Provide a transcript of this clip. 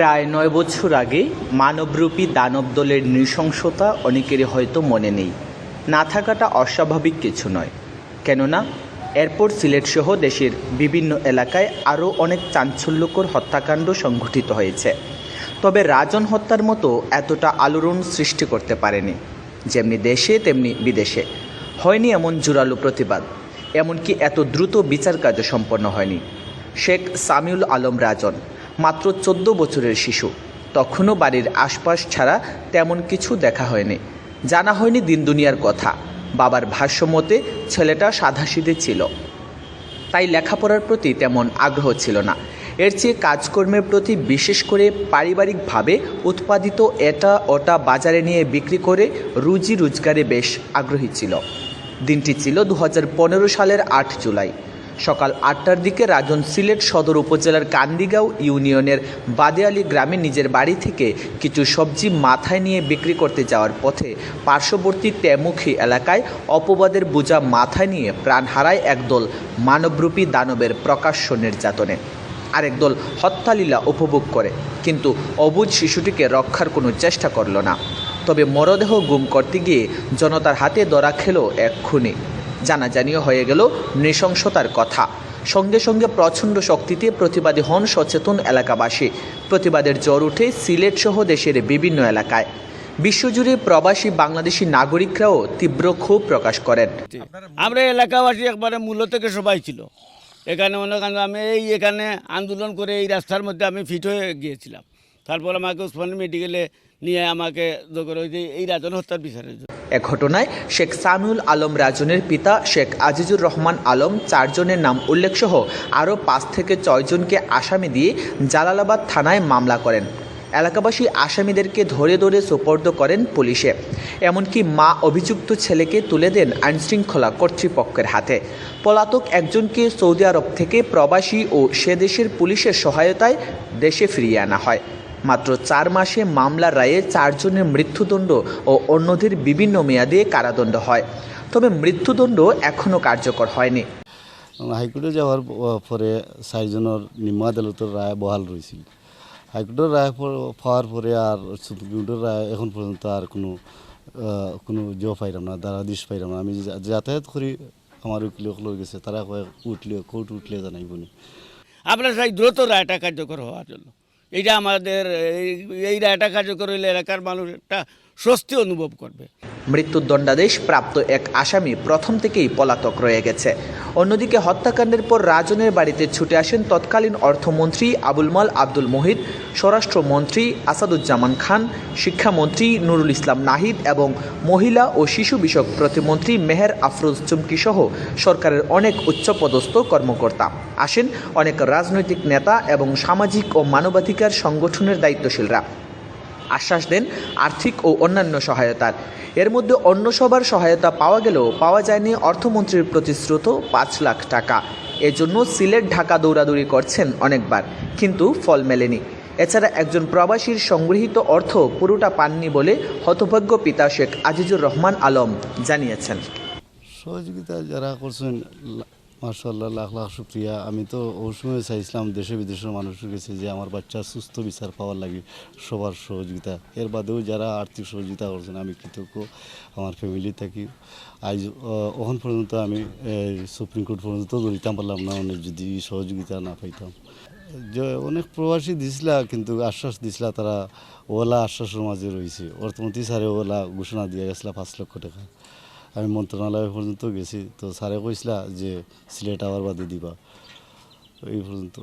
প্রায় নয় বছর আগে মানবরূপী দানব দলের নৃশংসতা অনেকেরই হয়তো মনে নেই। না থাকাটা অস্বাভাবিক কিছু নয়। কেননা, এরপর সিলেটসহ দেশের বিভিন্ন এলাকায় আরও অনেক চাঞ্চল্যকর হত্যাকাণ্ড সংঘটিত হয়েছে। তবে রাজন হত্যার মতো এতটা আলোড়ন সৃষ্টি করতে পারেনি। যেমনি দেশে, তেমনি বিদেশে। হয়নি এমন জোরালো প্রতিবাদ। এমনকি এত দ্রুত বিচার কার্য সম্পন্ন হয়নি। শেখ সামিউল আলম রাজন মাত্র চোদ্দ বছরের শিশু। তখনও বাড়ির আশপাশ ছাড়া তেমন কিছু দেখা হয়নি। জানা হয়নি দিন দুনিয়ার কথা। বাবার ভাষ্যমতে, ছেলেটা সাধাসিধে ছিল। তাই লেখাপড়ার প্রতি তেমন আগ্রহ ছিল না। এর চেয়ে কাজকর্মের প্রতি বিশেষ করে পারিবারিকভাবে উৎপাদিত এটা ওটা বাজারে নিয়ে বিক্রি করে রুজি রোজগারে বেশ আগ্রহী ছিল। দিনটি ছিল দু হাজার পনেরো সালের আট জুলাই। সকাল আটটার দিকে রাজন সিলেট সদর উপজেলার কান্দিগাঁও ইউনিয়নের বাদেয়ালি গ্রামে নিজের বাড়ি থেকে কিছু সবজি মাথায় নিয়ে বিক্রি করতে যাওয়ার পথে পার্শ্ববর্তী তেমুখী এলাকায় অপবাদের বোঝা মাথায় নিয়ে প্রাণ হারায় একদল মানবরূপী দানবের প্রকাশ্য নির্যাতনে। আরেক দল হত্যালীলা উপভোগ করে, কিন্তু অবুজ শিশুটিকে রক্ষার কোনো চেষ্টা করল না। তবে মরদেহ গুম করতে গিয়ে জনতার হাতে ধরা খেল এক খুনি। জানাজানিও হয়ে গেল নৃশংসতার কথা। সঙ্গে সঙ্গে প্রচণ্ড শক্তিতে প্রতিবাদী হন সচেতন এলাকাবাসী। প্রতিবাদের জ্বর উঠে সিলেট সহ দেশের বিভিন্ন এলাকায়। বিশ্বজুড়ে প্রবাসী বাংলাদেশি নাগরিকরাও তীব্র ক্ষোভ প্রকাশ করেন। আমরা এলাকাবাসী একবারে মূল্য থেকে সবাই ছিল। এখানে করেন আমি এই এখানে আন্দোলন করে এই রাস্তার মধ্যে আমি ফিট হয়ে গিয়েছিলাম। তারপর আমাকে উসমানী মেডিকেলে নিয়ে আমাকে এই রাজন হত্যার বিচারের জন্য। এ ঘটনায় শেখ সামিউল আলম রাজনের পিতা শেখ আজিজুর রহমান আলম চারজনের নাম উল্লেখসহ আরও পাঁচ থেকে ছয়জনকে আসামি দিয়ে জালালাবাদ থানায় মামলা করেন। এলাকাবাসী আসামিদেরকে ধরে ধরে সোপর্দ করেন পুলিশে। এমনকি মা অভিযুক্ত ছেলেকে তুলে দেন আইনশৃঙ্খলা কর্তৃপক্ষের হাতে। পলাতক একজনকে সৌদি আরব থেকে প্রবাসী ও সে দেশের পুলিশের সহায়তায় দেশে ফিরিয়ে আনা হয়। মাত্র চার মাসে মামলার রায়ে চারজনের মৃত্যুদণ্ড ও অন্যদের বিভিন্ন মেয়াদে কারাদণ্ড হয়। তবে মৃত্যুদণ্ড এখনও কার্যকর হয়নি। হাইকোর্টে যাওয়ার পরে চারজনের নিম্ন আদালতের রায় বহাল রয়েছিল। হাইকোর্টের রায় পাওয়ার পরে আর সুপ্রিম কোর্টের রায় এখন পর্যন্ত আর কোনো কোনো জ পাইলাম না দাঁড়াদিশ পাইলাম না। আমি যা- যাতায়াত করি আমার উকিল উকিল গেছে তারা কয়ে উঠলে কোর্ট উঠলে জানাইব নি। আমরা চাই দ্রুত রায়টা কার্যকর হওয়ার জন্য। এইটা আমাদের এই- রায়টা কার্যকর হইলে এলাকার মানুষ একটা স্বস্তি অনুভব করবে। মৃত্যুর দণ্ডাদেশ প্রাপ্ত এক আসামি প্রথম থেকেই পলাতক রয়ে গেছে। অন্যদিকে হত্যাকাণ্ডের পর রাজনের বাড়িতে ছুটে আসেন তৎকালীন অর্থমন্ত্রী আবুল মাল আব্দুল মোহিত, স্বরাষ্ট্রমন্ত্রী আসাদুজ্জামান খান, শিক্ষামন্ত্রী নুরুল ইসলাম নাহিদ এবং মহিলা ও শিশু বিষয়ক প্রতিমন্ত্রী মেহের আফরোজ চুমকি সহ সরকারের অনেক উচ্চপদস্থ কর্মকর্তা। আসেন অনেক রাজনৈতিক নেতা এবং সামাজিক ও মানবাধিকার সংগঠনের দায়িত্বশীলরা। আশ্বাস দেন আর্থিক ও অন্যান্য সহায়তার এর মধ্যে অন্য সবার সহায়তা পাওয়া গেলেও পাওয়া যায়নি অর্থমন্ত্রীর প্রতিশ্রুত পাঁচ লাখ টাকা। এজন্য সিলেট ঢাকা দৌড়াদৌড়ি করছেন অনেকবার, কিন্তু ফল মেলেনি। এছাড়া একজন প্রবাসীর সংগৃহীত অর্থ পুরোটা পাননি বলে হতভাগ্য পিতা শেখ আজিজুর রহমান আলম জানিয়েছেন। সহযোগিতা যারা করছেন মার্শাল্লাহ লাখ লাখ শুক্রিয়া। আমি তো ওই সময় চাইছিলাম দেশে বিদেশের মানুষের কাছে যে আমার বাচ্চা সুস্থ বিচার পাওয়ার লাগে, সবার সহযোগিতা। এর বাদেও যারা আর্থিক সহযোগিতা করছেন, আমি কৃতজ্ঞ, আমার ফ্যামিলি থাকি। আজ ওখান পর্যন্ত আমি সুপ্রিম কোর্ট পর্যন্ত দৌড়িতাম পারলাম না অনেক যদি সহযোগিতা না পাইতাম। যে অনেক প্রবাসী দিছিলা, কিন্তু আশ্বাস দিছিলা তারা ওলা আশ্বাসের মাঝে রয়েছে অর্থমন্ত্রী স্যারে ওলা ঘোষণা দিয়ে গেছিলা পাঁচ লক্ষ টাকা। আমি মন্ত্রণালয় পর্যন্ত গেছি। তো স্যারে কইসলা যে সিলেট আবার বাদে দিবা। এই পর্যন্ত।